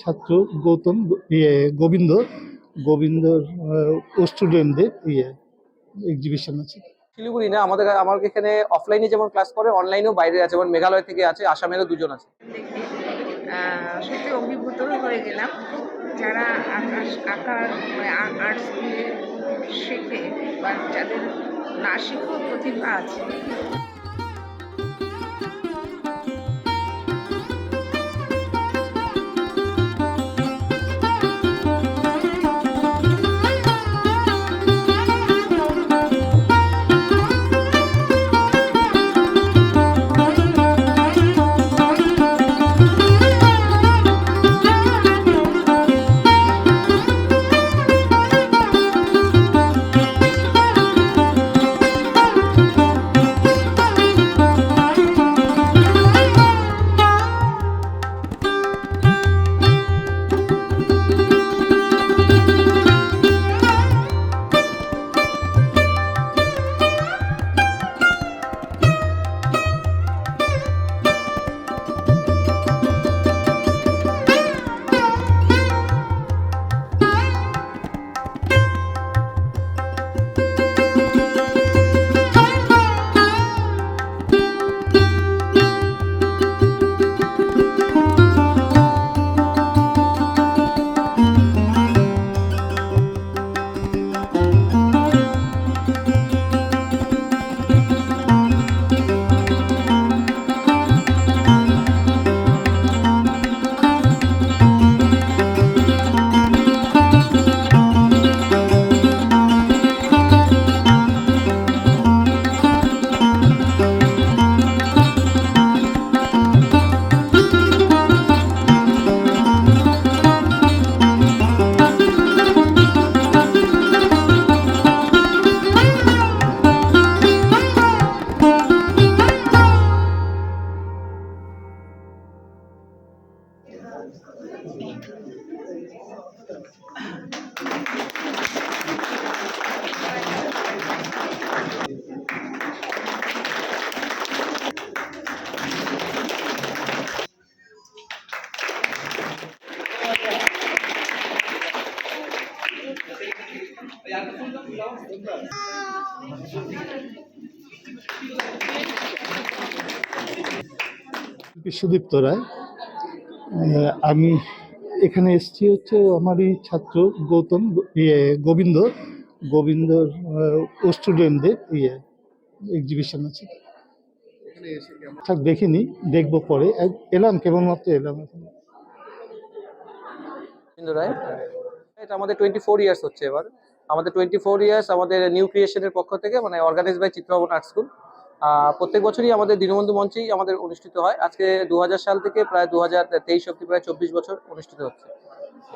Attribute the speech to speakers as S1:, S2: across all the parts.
S1: ছাত্র গৌতম ইয়ে গোবিন্দ গোবিন্দর স্টুডেন্টদের ইয়ে এক্সিবিশন আছে।
S2: শিলিগুড়ি না আমাদের আমার এখানে অফলাইনে যেমন ক্লাস করে অনলাইনেও বাইরে আছে যেমন মেঘালয় থেকে আছে আসামেরও দুজন আছে।
S3: সত্যি অভিভূত হয়ে গেলাম। যারা আকাশ আঁকার মানে আর্ট স্কুলে শেখে বা যাদের নাসিক প্রতিভা আছে।
S1: বিশ্বদীপ্ত রায় আমি এখানে এসেছি হচ্ছে আমারই ছাত্র গৌতম ইয়ে গোবিন্দ গোবিন্দর স্টুডেন্টদের ইয়ে এক্সিবিশন আছে। দেখিনি, দেখব পরে। এলাম, কেবলমাত্র এলাম এখানে।
S2: রবীন্দ্র রায়, এটা আমাদের টোয়েন্টি ফোর ইয়ার্স হচ্ছে এবার। আমাদের টোয়েন্টি ফোর ইয়ার্স আমাদের নিউ ক্রিয়েশনের পক্ষ থেকে মানে organise by Chitrabhavan art school প্রত্যেক বছরই আমাদের দীনবন্ধু মঞ্চেই আমাদের অনুষ্ঠিত হয়। আজকে দু হাজার সাল থেকে প্রায় দু হাজার তেইশ অব্দি প্রায় চব্বিশ বছর অনুষ্ঠিত হচ্ছে।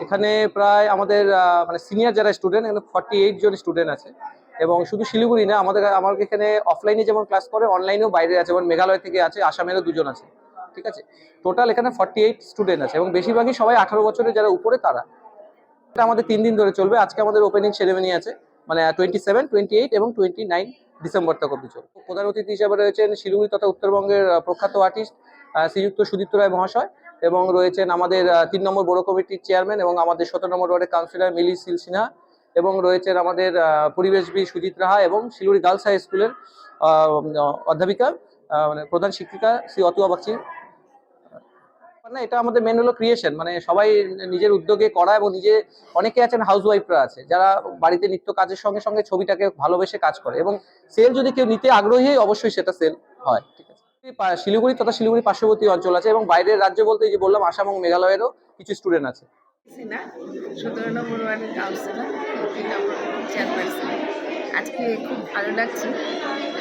S2: এখানে প্রায় আমাদের মানে সিনিয়র যারা স্টুডেন্ট এখানে ফর্টি এইট জন স্টুডেন্ট আছে। এবং শুধু শিলিগুড়ি না, আমাদের আমার এখানে অফলাইনে যেমন ক্লাস করে অনলাইনেও বাইরে আছে, যেমন মেঘালয় থেকে আছে, আসামেরও দুজন আছে। ঠিক আছে? টোটাল এখানে ফর্টি এইট স্টুডেন্ট আছে। এবং বেশিরভাগই সবাই আঠারো বছরের যারা উপরে, তারা। এটা আমাদের তিন দিন ধরে চলবে। আজকে আমাদের ওপেনিং সেরেমনি আছে। মানে টোয়েন্টি সেভেন টোয়েন্টি এইট এবং টোয়েন্টি নাইন ডিসেম্বর তক অব্দি চলবে। প্রধান অতিথি হিসেবে রয়েছেন শিলিগুড়ি তথা উত্তরবঙ্গের প্রখ্যাত আর্টিস্ট শ্রীযুক্ত সুদীপ্ত রায় মহাশয় এবং রয়েছেন আমাদের তিন নম্বর বড় কমিটির চেয়ারম্যান এবং আমাদের সতেরো নম্বর ওয়ার্ডের কাউন্সিলর মিলি সিল সিনহা এবং রয়েছেন আমাদের পরিবেশবিদ সুজিত রাহা এবং শিলিগুড়ি গার্লস হাই স্কুলের অধ্যাপিকা মানে প্রধান শিক্ষিকা শ্রী অতুয়া বাগচি না এটা আমাদের মেন হলো ক্রিয়েশন মানে সবাই নিজের উদ্যোগে করা এবং নিজে অনেকে আছেন হাউস ওয়াইফরা আছে যারা বাড়িতে নিত্য কাজের সঙ্গে সঙ্গে ছবিটাকে ভালোবেসে কাজ করে এবং সেল যদি কেউ নিতে আগ্রহী হয়, অবশ্যই সেটা সেল হয় ঠিক আছে? শিলিগুড়ি তথা শিলিগুড়ি পার্শ্ববর্তী অঞ্চল আছে এবং বাইরের রাজ্য বলতে যে বললাম আসাম এবং মেঘালয়েরও কিছু স্টুডেন্ট আছে।
S3: সতেরো নম্বর ওয়ার্ডের কাউন্সিলর চেয়ারপারসন আজকে খুব ভালো লাগছে।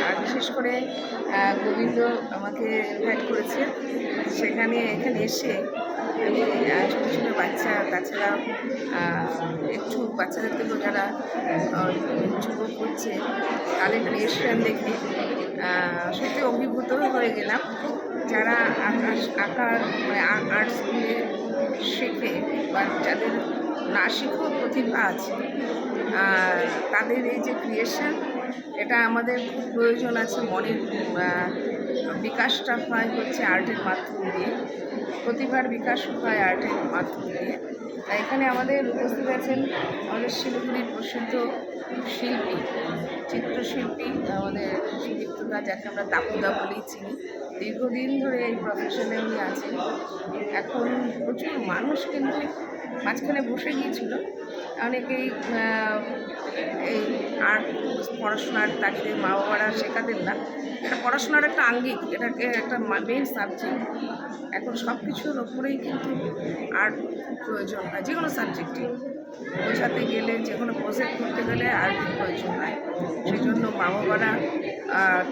S3: আর বিশেষ করে গোবিন্দ আমাকে ইনভাইট করেছে। সেখানে এখানে এসে আমি ছোটো ছোটো বাচ্চা, তাছাড়া একটু বাচ্চাদের থেকেও যারা যুব করছে তাদের ক্রিয়েশন দেখে। সত্যি অভিভূত হয়ে গেলাম। যারা আঁকার মানে আর্ট স্কুলে শেখে বা যাদের নাসিক প্রতিভা আছে। আর তাদের এই যে ক্রিয়েশন এটা আমাদের খুব প্রয়োজন আছে মনের বিকাশটা হয় হচ্ছে আর্টের মাধ্যম দিয়ে। প্রতিভার বিকাশ হয় আর্টের মাধ্যম দিয়ে। এখানে আমাদের উপস্থিত আছেন আমাদের শিলিগুড়ির প্রসিদ্ধ শিল্পী, চিত্রশিল্পী আমাদের সুদীপ্তদা, যাকে আমরা দাপুদা বলেই চিনি। দীর্ঘদিন ধরে এই প্রফেশনে উনি আছেন। এখন প্রচুর মানুষ কিন্তু মাঝখানে বসে গিয়েছিল। অনেকেই এই আর্ট পড়াশোনার তাকে মা বাবারা শেখাতেন না। এটা পড়াশোনার একটা আঙ্গিক, এটাকে একটা মেন সাবজেক্ট এখন সব কিছুর ওপরেই কিন্তু আর্ট প্রয়োজন হয় যে কোনো সাবজেক্টই বোঝাতে গেলে যে কোনো প্রজেক্ট করতে গেলে আর্টের প্রয়োজন হয় সেই জন্য মা বাবারা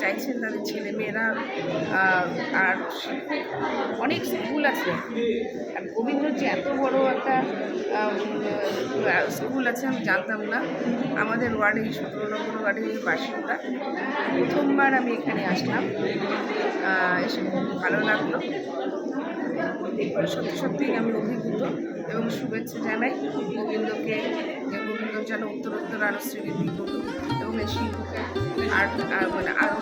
S3: চাইছেন তাদের ছেলে মেয়েরা শিখুক অনেক স্কুল আছে। আর গোবিন্দর যে এত বড় একটা স্কুল আছে, আমি জানতাম না। আমাদের ওয়ার্ডে, সতেরো নম্বর ওয়ার্ডে বাসিন্দা। প্রথমবার আমি এখানে আসলাম। এসে খুব ভালো লাগল। সত্যি সত্যিই আমি অভিভূত এবং শুভেচ্ছা জানাই গোবিন্দকে গোবিন্দ যেন উত্তরোত্তর আরও করুক এবং এই শিল্পকে আর মানে আরও